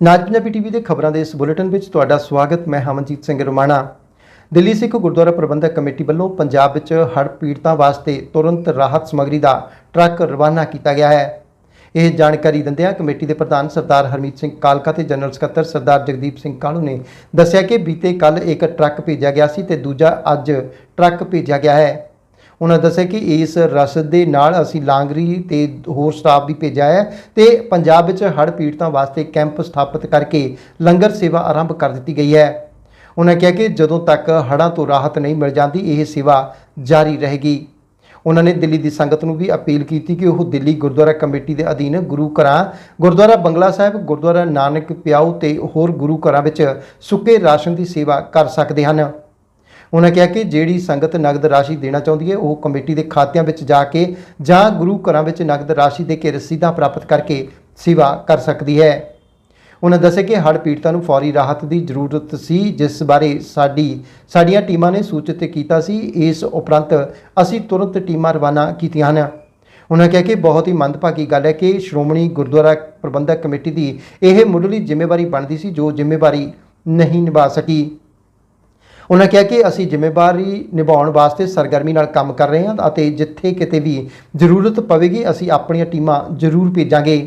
ਨਾਜ Punjabi TV ਦੇ ਖਬਰਾਂ ਦੇ ਇਸ ਬੁਲੇਟਿਨ ਵਿੱਚ ਤੁਹਾਡਾ ਸਵਾਗਤ, ਮੈਂ ਹਮਨਜੀਤ ਸਿੰਘ ਰਮਾਣਾ। ਦਿੱਲੀ ਸਿੱਖ ਗੁਰਦੁਆਰਾ ਪ੍ਰਬੰਧਕ ਕਮੇਟੀ ਵੱਲੋਂ ਪੰਜਾਬ ਵਿੱਚ ਹੜ੍ਹ ਪੀੜਤਾਂ ਵਾਸਤੇ ਤੁਰੰਤ ਰਾਹਤ ਸਮੱਗਰੀ ਦਾ ਟਰੱਕ ਰਵਾਨਾ ਕੀਤਾ ਗਿਆ ਹੈ। ਇਹ ਜਾਣਕਾਰੀ ਦਿੰਦਿਆਂ ਕਮੇਟੀ ਦੇ ਪ੍ਰਧਾਨ ਸਰਦਾਰ ਹਰਮੀਤ ਸਿੰਘ ਕਾਲਕਾ ਤੇ ਜਨਰਲ ਸਕੱਤਰ ਸਰਦਾਰ ਜਗਦੀਪ ਸਿੰਘ ਕਾਲੂ ਨੇ ਦੱਸਿਆ ਕਿ ਬੀਤੇ ਕੱਲ ਇੱਕ ਟਰੱਕ ਭੇਜਿਆ ਗਿਆ ਸੀ ਤੇ ਦੂਜਾ ਅੱਜ ਟਰੱਕ ਭੇਜਿਆ ਗਿਆ ਹੈ। ਉਹਨਾਂ ਦੱਸਿਆ ਕਿ ਇਸ ਰਸਦ ਦੇ ਨਾਲ ਅਸੀਂ ਲਾਂਗਰੀ ਤੇ ਹੋਰ ਸਟਾਫ ਵੀ ਭੇਜਿਆ ਹੈ ਤੇ ਪੰਜਾਬ ਵਿੱਚ ਹੜ੍ਹ ਪੀੜਤਾਂ ਵਾਸਤੇ ਕੈਂਪ ਸਥਾਪਿਤ ਕਰਕੇ ਲੰਗਰ ਸੇਵਾ ਆਰੰਭ ਕਰ ਦਿੱਤੀ ਗਈ ਹੈ। ਉਹਨਾਂ ਕਿਹਾ ਕਿ ਜਦੋਂ ਤੱਕ ਹੜ੍ਹਾਂ ਤੋਂ ਰਾਹਤ ਨਹੀਂ ਮਿਲ ਜਾਂਦੀ, ਇਹ ਸੇਵਾ ਜਾਰੀ ਰਹੇਗੀ। ਉਹਨਾਂ ਨੇ ਦਿੱਲੀ ਦੀ ਸੰਗਤ ਨੂੰ ਵੀ ਅਪੀਲ ਕੀਤੀ ਕਿ ਉਹ ਦਿੱਲੀ ਗੁਰਦੁਆਰਾ ਕਮੇਟੀ ਦੇ ਅਧੀਨ ਗੁਰੂ ਘਰਾਂ, ਗੁਰਦੁਆਰਾ ਬੰਗਲਾ ਸਾਹਿਬ, ਗੁਰਦੁਆਰਾ ਨਾਨਕ ਪਿਆਉ ਤੇ ਹੋਰ ਗੁਰੂ ਘਰਾਂ ਵਿੱਚ ਸੁੱਕੇ ਰਾਸ਼ਨ ਦੀ ਸੇਵਾ ਕਰ ਸਕਦੇ ਹਨ। ਉਹਨਾਂ ਕਿਹਾ ਕਿ ਜਿਹੜੀ ਸੰਗਤ ਨਗਦ ਰਾਸ਼ੀ ਦੇਣਾ ਚਾਹੁੰਦੀ ਹੈ, ਉਹ ਕਮੇਟੀ ਦੇ ਖਾਤਿਆਂ ਵਿੱਚ ਜਾ ਕੇ ਜਾਂ ਗੁਰੂ ਘਰਾਂ ਵਿੱਚ ਨਗਦ ਰਾਸ਼ੀ ਦੇ ਕੇ ਰਸੀਦਾਂ ਪ੍ਰਾਪਤ ਕਰਕੇ ਸੇਵਾ ਕਰ ਸਕਦੀ ਹੈ। ਉਹਨਾਂ ਦੱਸਿਆ ਕਿ ਹੜ੍ਹ ਪੀੜਤਾਂ ਨੂੰ ਫੌਰੀ ਰਾਹਤ ਦੀ ਜ਼ਰੂਰਤ ਸੀ, ਜਿਸ ਬਾਰੇ ਸਾਡੀ, ਸਾਡੀਆਂ ਟੀਮਾਂ ਨੇ ਸੂਚਿਤ ਕੀਤਾ ਸੀ। ਇਸ ਉਪਰੰਤ ਅਸੀਂ ਤੁਰੰਤ ਟੀਮਾਂ ਰਵਾਨਾ ਕੀਤੀਆਂ ਹਨ। ਉਹਨਾਂ ਕਿਹਾ ਕਿ ਬਹੁਤ ਹੀ ਮੰਦਭਾਗੀ ਗੱਲ ਹੈ ਕਿ ਸ਼੍ਰੋਮਣੀ ਗੁਰਦੁਆਰਾ ਪ੍ਰਬੰਧਕ ਕਮੇਟੀ ਦੀ ਇਹ ਮੁੱਢਲੀ ਜ਼ਿੰਮੇਵਾਰੀ ਬਣਦੀ ਸੀ, ਜੋ ਜ਼ਿੰਮੇਵਾਰੀ ਨਹੀਂ ਨਿਭਾ ਸਕੀ। ਉਹਨਾਂ ਕਿਹਾ ਕਿ ਅਸੀਂ ਜ਼ਿੰਮੇਵਾਰੀ ਨਿਭਾਉਣ ਵਾਸਤੇ ਸਰਗਰਮੀ ਨਾਲ ਕੰਮ ਕਰ ਰਹੇ ਹਾਂ ਅਤੇ ਜਿੱਥੇ ਕਿਤੇ ਵੀ ਜ਼ਰੂਰਤ ਪਵੇਗੀ, ਅਸੀਂ ਆਪਣੀਆਂ ਟੀਮਾਂ ਜ਼ਰੂਰ ਭੇਜਾਂਗੇ।